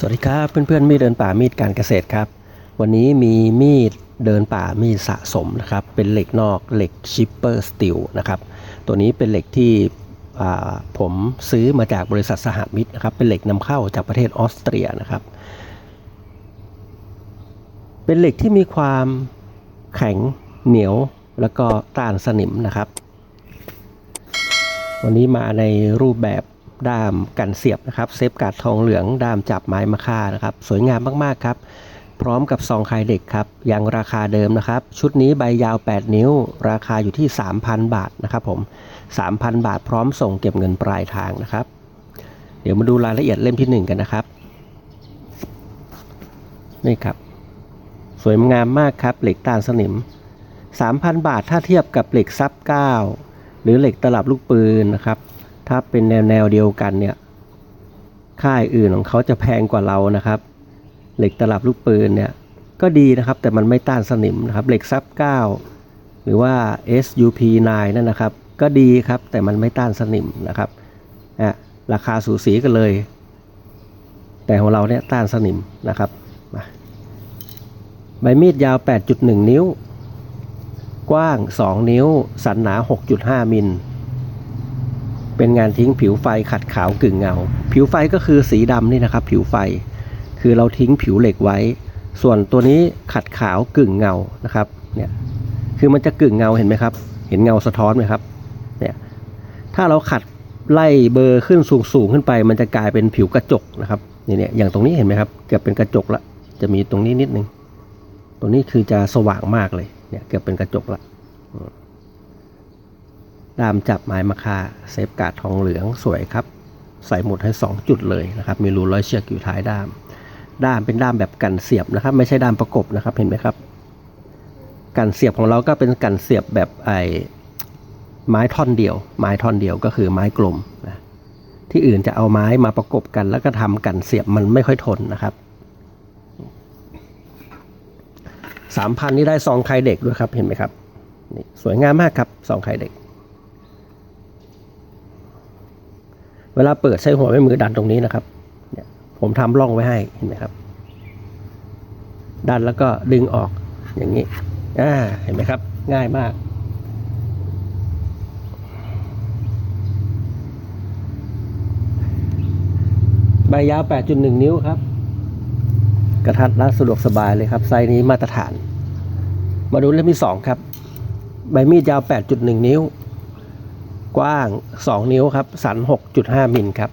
สวัสดีครับเพื่อนๆมีดเดินป่ามีดการเกษตรครับ วันนี้มีมีดเดินป่ามีดสะสมนะครับ เป็นเหล็กนอกเหล็กชิปเปอร์สตีลนะครับตัวนี้เป็นเหล็กที่ผมซื้อมาจากบริษัทสหมิตรนะครับเป็นเหล็กนำเข้าจากประเทศออสเตรียนะครับ เป็นเหล็กที่มีความแข็งเหนียวแล้วก็ต้านสนิมนะครับ วันนี้มาในรูปแบบ ด้ามกันเสียบนะครับเซฟการ์ดทองเหลืองด้ามจับไม้มะค่านะครับ สวยงามมากๆครับ พร้อมกับซองคายเด็กครับยังราคาเดิมนะครับ ชุดนี้ใบยาว 8 นิ้ว ราคาอยู่ที่ 3,000 บาทนะครับผม 3,000 บาทพร้อมส่งเก็บเงินปลายทางนะครับ เดี๋ยวมาดูรายละเอียดเล่มที่ 1 กันนะครับนี่ครับ สวยงามมากครับเหล็กต้านสนิม 3,000 บาทถ้าเทียบกับเหล็กซับ 9 หรือเหล็กตลับลูกปืนนะครับ ถ้าเป็นแนวแนวเดียวกันเนี่ย ค่ายอื่นของเขาจะแพงกว่าเรานะครับ เหล็กตลับลูกปืนเนี่ยก็ดีนะครับแต่มันไม่ต้านสนิมนะครับ เหล็กซับ 9 หรือว่า SUP 9นั่นนะครับ ก็ดีครับแต่มันไม่ต้านสนิมนะครับอะราคาสูสีกันเลย แต่ของเราเนี่ยต้านสนิมนะครับมาใบมีดยาว 8.1 นิ้ว กว้าง 2 นิ้ว สันหนา 6.5 มิล เป็นงานทิ้งผิวไฟขัดขาวกึ่งเงา ผิวไฟก็คือสีดำนี่นะครับ ผิวไฟ คือเราทิ้งผิวเหล็กไว้ ส่วนตัวนี้ขัดขาวกึ่งเงานะครับ เนี่ย คือมันจะกึ่งเงาเห็นไหมครับ เห็นเงาสะท้อนไหมครับ เนี่ย ถ้าเราขัดไล่เบอร์ขึ้นสูงสูงขึ้นไป มันจะกลายเป็นผิวกระจกนะครับนี่เนี่ยอย่างตรงนี้เห็นไหมครับเกือบเป็นกระจกละ จะมีตรงนี้นิดนึง ตรงนี้คือจะสว่างมากเลย เนี่ยเกือบเป็นกระจกละ ดามจับไม้มะค่าเซฟกาดทองเหลืองสวยครับ ใส่หมุดให้ 2 จุดเลยนะครับ มีรูร้อยเชือกอยู่ท้ายด้าม ด้ามเป็นด้ามแบบกันเสียบนะครับ ไม่ใช่ด้ามประกบนะครับเห็นไหมครับ กันเสียบของเราก็เป็นกันเสียบแบบไอ้ไม้ท่อนเดียว ไม้ท่อนเดียวก็คือไม้กลมนะที่อื่นจะเอาไม้มาประกบกัน แล้วก็ทำกันเสียบมันไม่ค่อยทนนะครับสามพันนี่ได้ซองไข่เด็กด้วยครับเห็นไหมครับนี่สวยงามมากครับซองไข่เด็ก เวลาเปิดใช้หัวแม่มือดันตรงนี้นะครับเนี่ยผมทำร่องไว้ให้เห็นไหมครับ ดันแล้วก็ดึงออกอย่างนี้อ่าเห็นไหมครับ ง่ายมากใบยาว 8.1 นิ้วครับ กระทัดรัดสะดวกสบายเลยครับ ไซส์นี้มาตรฐาน มาดูเล่มที่ 2 ครับ ใบมีดยาว 8.1 นิ้ว กว้าง 2 นิ้วครับ สัน 6.5 มิลครับ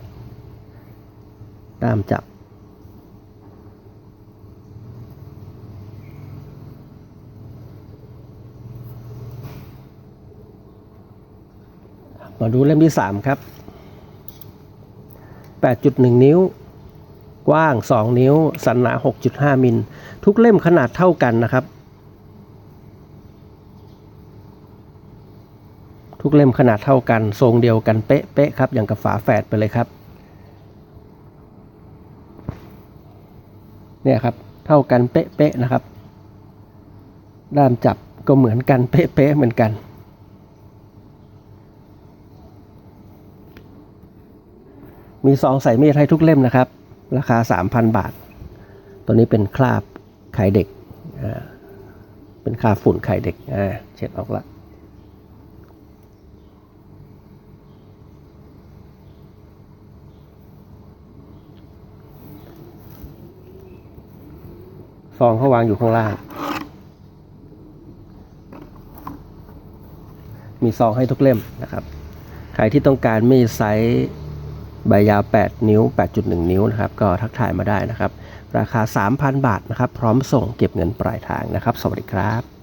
ด้ามจับ มาดูเล่มที่ 3 ครับ 8.1 นิ้ว กว้าง 2 นิ้ว สันหนา 6.5 มิล ทุกเล่มขนาดเท่ากันนะครับ ทุกเล่มขนาดเท่ากัน ทรงเดียวกันเป๊ะๆครับ อย่างกับฝาแฝดไปเลยครับ เนี่ยครับ เท่ากันเป๊ะๆนะครับ ด้ามจับก็เหมือนกันเป๊ะๆเหมือนกัน มีซองใส่มีดให้ทุกเล่มนะครับ ราคา 3,000 บาท ตัวนี้เป็นคราบไข่เด็ก เป็นคราบฝุ่นไข่เด็กเช็ดออกละ ซองเขาวางอยู่ข้างล่าง มีซองให้ทุกเล่มนะครับ ใครที่ต้องการมีไซส์ใบยาว 8 นิ้ว 8.1 นิ้วนะครับ ก็ทักทายมาได้นะครับ ราคา 3,000 บาทนะครับ พร้อมส่งเก็บเงินปลายทางนะครับ สวัสดีครับ